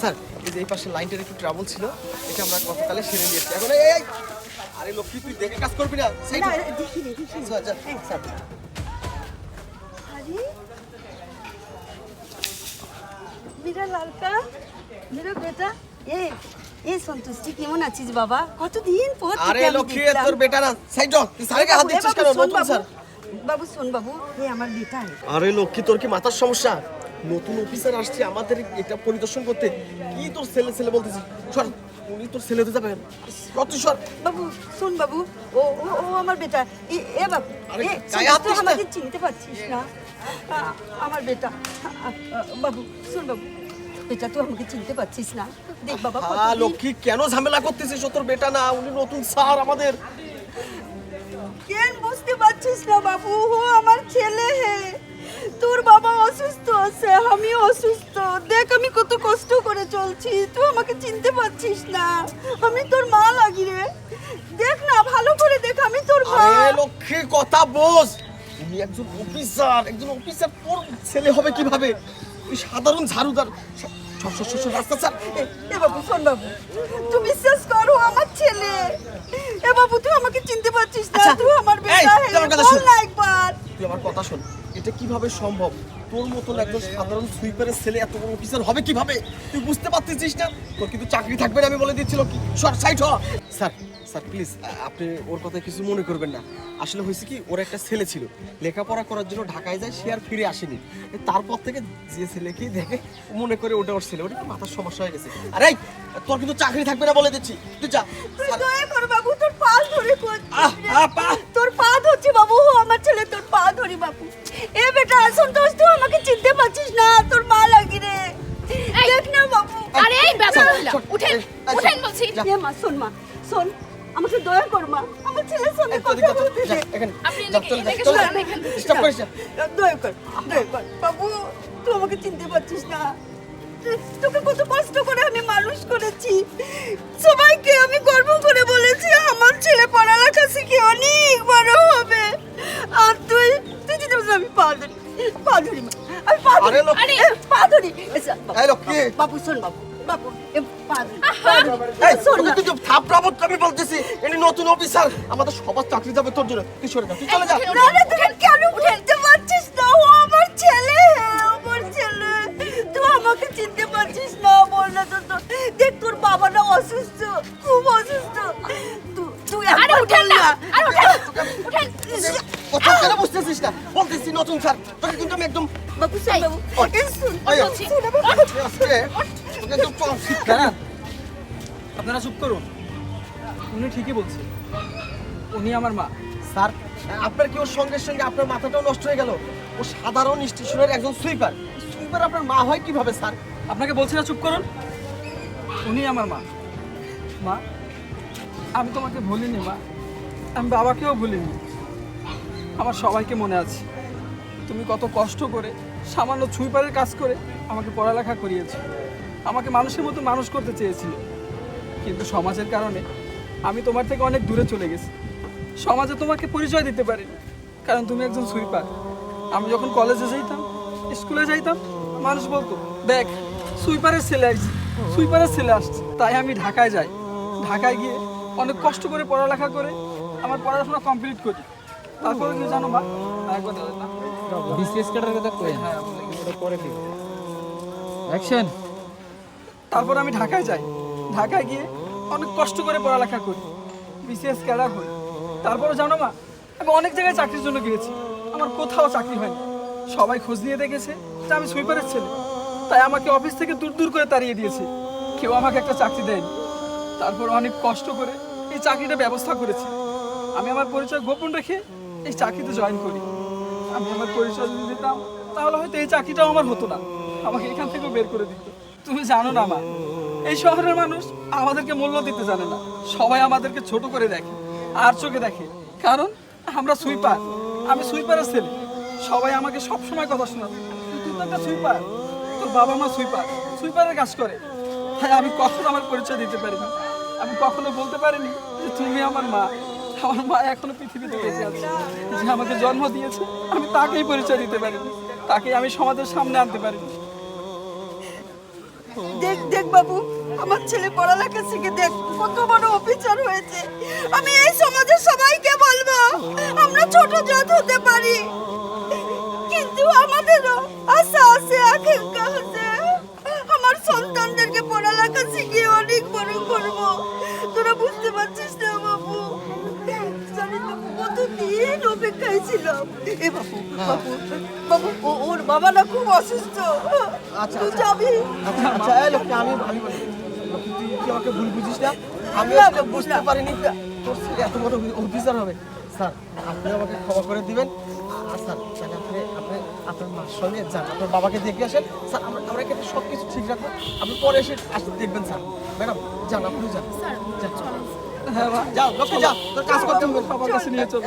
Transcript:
Sir এই যে এই পাশে লাইনটার একটু ট্রাবল ছিল এটা আমরা গতকালে সেরে নিয়েছি। এখন এই আরে লক্ষ্মী তুই দেখে কাজ করবি না সেই দেখি দেখি স্যার স্যার, স্যার। আরে মেরা লালকা মেরা বেটা এ এ সন্তুষ্টি কেমন আছিস বাবা? কতদিন পর তোকে আরে লক্ষ্মী তোর বেটা না। সাইড হ, তুই স্যারকে হাত বাবু, দিচ্ছিস কেন? শোন নতুন বাবু। স্যার। বাবু শোন বাবু এ আমার বেটা। আরে লক্ষ্মী তোর কি মাথার সমস্যা? নতুন অফিসার আসছে আমাদের এটা পরিদর্শন করতে। কি তোর ছেলে ছেলে বলতেছিস সর উনি তোর ছেলে হতে যাবেন সর। বাবু শোন বাবু ও ও ও আমার বেটা। এ এ বাবু এ তুই আমাকে চিনতে পারছিস না? আমার বেটা। বাবু শোন বাবু বেটা তুই আমাকে চিনতে পারছিস না? দেখ বাবা হ্যাঁ লক্ষ্মী কেন ঝামেলা করতেছিস তোর বেটা না? উনি নতুন স্যার আমাদের। কেন বুঝতে পারছিস না বাবু? ও আমার ছেলে হে। তোর বাবা আছে আমি অসুস্থ। দেখ আমি কত কষ্ট করে চলছি তুই আমাকে চিনতে পারছিস না। আমি তোর মা লাগি রে। দেখ না ভালো করে দেখ আমি তোর মা। আরে লক্ষ্মী কথা বোঝ উনি একজন অফিসার একজন অফিসার তোর ছেলে হবে কীভাবে? ওই সাধারণ ঝাড়ুদার। রাস্তা স্যার এ বাবু শোন বাবু। তুই বিশ্বাস করো আমার ছেলে। এ বাবু তুই আমাকে চিনতে পারছিস না আচ্ছা, তুই আমার বেটা তুই। না একবার। তুই আমার কথা শোন। এটা কীভাবে সম্ভব? তোর মতন একজন সাধারণ সুইপারের ছেলে এত বড় অফিসার হবে কীভাবে? তুই বুঝতে পারতেছিস না? তোর কিন্তু চাকরি থাকবে না আমি বলে দিচ্ছিল কি? শর্ট সাইড হ। স্যার স্যার প্লিজ আপনি ওর কথা কিছু মনে করবেন না। আসলে হয়েছে কি ওর একটা ছেলে ছিল। লেখাপড়া করার জন্য ঢাকায় যায় সে আর ফিরে আসেনি। তারপর থেকে যে ছেলেকে দেখে মনে করে ওটা ওর ছেলে। ওটা মাথার সমস্যা হয়ে গেছে। আরে তোর কিন্তু চাকরি থাকবে না বলে দিচ্ছি। তুই যা। দয়া কর বাবু তোর পা ধরে। তোর পা ধরছি বাবু ও আমার ছেলে তোর পা ধরি বাবু। এ বেটা সন্তোষ আমাকে চিনতে পারছিস না তোর মা লাগি রে দেখ না বাবু আরে এই বেটা চল, মহিলা, চল, উঠেন এই, এই, উঠেন চল, বলছি যা। এ মা শোন মা শোন আমাকে দয়া কর মা আমার ছেলের সঙ্গে কথা বলতে দে। আপনি এদিকে- চল, যা, এদিকে চল, সরান, এখান থেকে। Stop করিস দয়া কর দয়া কর। বাবু তুই আমাকে চিনতে পারছিস না। তোকে কত কষ্ট করে আমি মানুষ করেছি। সবাইকে আমি গর্ব করে বলেছি আমার ছেলে পড়ালেখা শিখে অনেক বড় হবে। আর তুই তুই যদি আমি পা ধরি পা ধরি মা আমি পা ধরি। পা? বাবু শোন বাবু। আমি বলতেছি ইনি নতুন অফিসার আমাদের সবার চাকরি যাবে তোর জন্য তুই সরে যা তুই চলে যা কেন বুঝতে পারছিস না ও আমার ছেলে আমার ছেলে তুই আমাকে চিনতে পারছিস না বল না তো দেখ তোর বাবা না অসুস্থ খুব অসুস্থ তুই তুই আরে উঠেন না আরে উঠেন উঠেন কথা কেন বুঝতেছিস না বলতেছি নতুন স্যার তোকে কিন্তু আমি একদম বাবু শোন বাবু শুন। শোন দাঁড়ান। আপনারা চুপ করুন। উনি ঠিকই বলছে। উনি আমার মা। স্যার আপনার কি ওর সঙ্গে সঙ্গে আপনার মাথাটাও নষ্ট হয়ে গেল? ও সাধারণ স্টেশনের একজন সুইপার। সুইপার আপনার মা হয় কীভাবে স্যার? আপনাকে বলছি না চুপ করুন। উনি আমার মা। মা আমি তোমাকে ভুলিনি মা। আমি বাবাকেও ভুলিনি। আমার সবাইকে মনে আছে। তুমি কত কষ্ট করে সামান্য ছুঁইপারের কাজ করে আমাকে পড়ালেখা করিয়েছো। আমাকে মানুষের মতো মানুষ করতে চেয়েছিল। কিন্তু সমাজের কারণে আমি তোমার থেকে অনেক দূরে চলে গেছি। সমাজে তোমাকে পরিচয় দিতে পারিনি কারণ তুমি একজন সুইপার। আমি যখন কলেজে যাইতাম স্কুলে যাইতাম মানুষ বলতো দেখ সুইপারের ছেলে আসছে সুইপারের ছেলে আসছে। তাই আমি ঢাকায় যাই। ঢাকায় গিয়ে অনেক কষ্ট করে পড়ালেখা করে আমার পড়াশোনা কমপ্লিট করি। তারপরে কি জানো মা? না। বিসিএস কাটার কথা কই হ্যাঁ, পরে কি অ্যাকশন। তারপর আমি ঢাকায় যাই। ঢাকায় গিয়ে অনেক কষ্ট করে পড়ালেখা করি। বিসিএস ক্যাডার হই। তারপরে জানো মা, আমি অনেক জায়গায় চাকরির জন্য গিয়েছি। আমার কোথাও চাকরি হয়নি। সবাই খোঁজ নিয়ে দেখেছে যে আমি সুইপারের ছেলে। তাই আমাকে অফিস থেকে দূর দূর করে তাড়িয়ে দিয়েছে। কেউ আমাকে একটা চাকরি দেয়নি। তারপর অনেক কষ্ট করে এই চাকরিটা ব্যবস্থা করেছি। আমি আমার পরিচয় গোপন রেখে এই চাকরিতে জয়েন করি। আমি আমার পরিচয় যদি দিতাম, তাহলে হয়তো এই চাকরিটাও আমার হতো না। আমাকে এখান থেকেও বের করে দিত। তুমি জানো না মা। এই শহরের মানুষ আমাদেরকে মূল্য দিতে জানে না। সবাই আমাদেরকে ছোট করে দেখে, আর চোখে দেখে। কারণ আমরা সুইপার, আমি সুইপারের ছেলে। সবাই আমাকে সব সময় কথা শোনাবে, তুই তো একটা সুইপার, তোর বাবা মা সুইপার, সুইপারের কাজ করে। তাই আমি কখনো আমার পরিচয় দিতে পারিনি আমি কখনো বলতে পারিনি যে তুমি আমার মা। আমার মা এখনও পৃথিবীতে বেঁচে আছে। যে আমাকে জন্ম দিয়েছে, আমি তাকেই পরিচয় দিতে পারিনি। তাকে আমি সমাজের সামনে আনতে পারিনি। দেখ দেখ বাবু, আমার ছেলে পড়ালেখা শিখে দেখ, কত বড় অফিসার হয়েছে। আমি এই সমাজে সবাইকে বলব, আমরা ছোট জাত হতে পারি। কিন্তু আমাদেরও আশা আছে, আকাঙ্ক্ষা আছে। আমার সন্তানদেরকে পড়ালেখা শিখিয়ে অনেক বড় করব। তোরা বুঝতে পারছিস না কতদিন অপেক্ষায় ছিলাম। এ বাবু বাবু বাবু ওর বাবা না খুব অসুস্থ। আচ্ছা, আচ্ছা। যাবি? আচ্ছা আচ্ছা আমি আমি বলি তুই কি আমাকে ভুল বুঝিস না? আমি বুঝতে পারিনি। তোর ছেলে এত বড় অফিসার হবে। স্যার আপনি আমাকে ক্ষমা করে দিবেন। আর স্যার তাহলে আপনি আপনি আপনার মার সঙ্গে যান। আপনার বাবাকে দেখে আসেন। স্যার আমরা আমরা কিন্তু সব কিছু ঠিক রাখব। আপনি পরে এসে আসতে দেখবেন স্যার। ম্যাডাম যান আপনি যান। যান। হ্যাঁ যাও লক্ষ্মী যা তোর কাজ করতে হবে। বাবার কাছে নিয়ে চলো।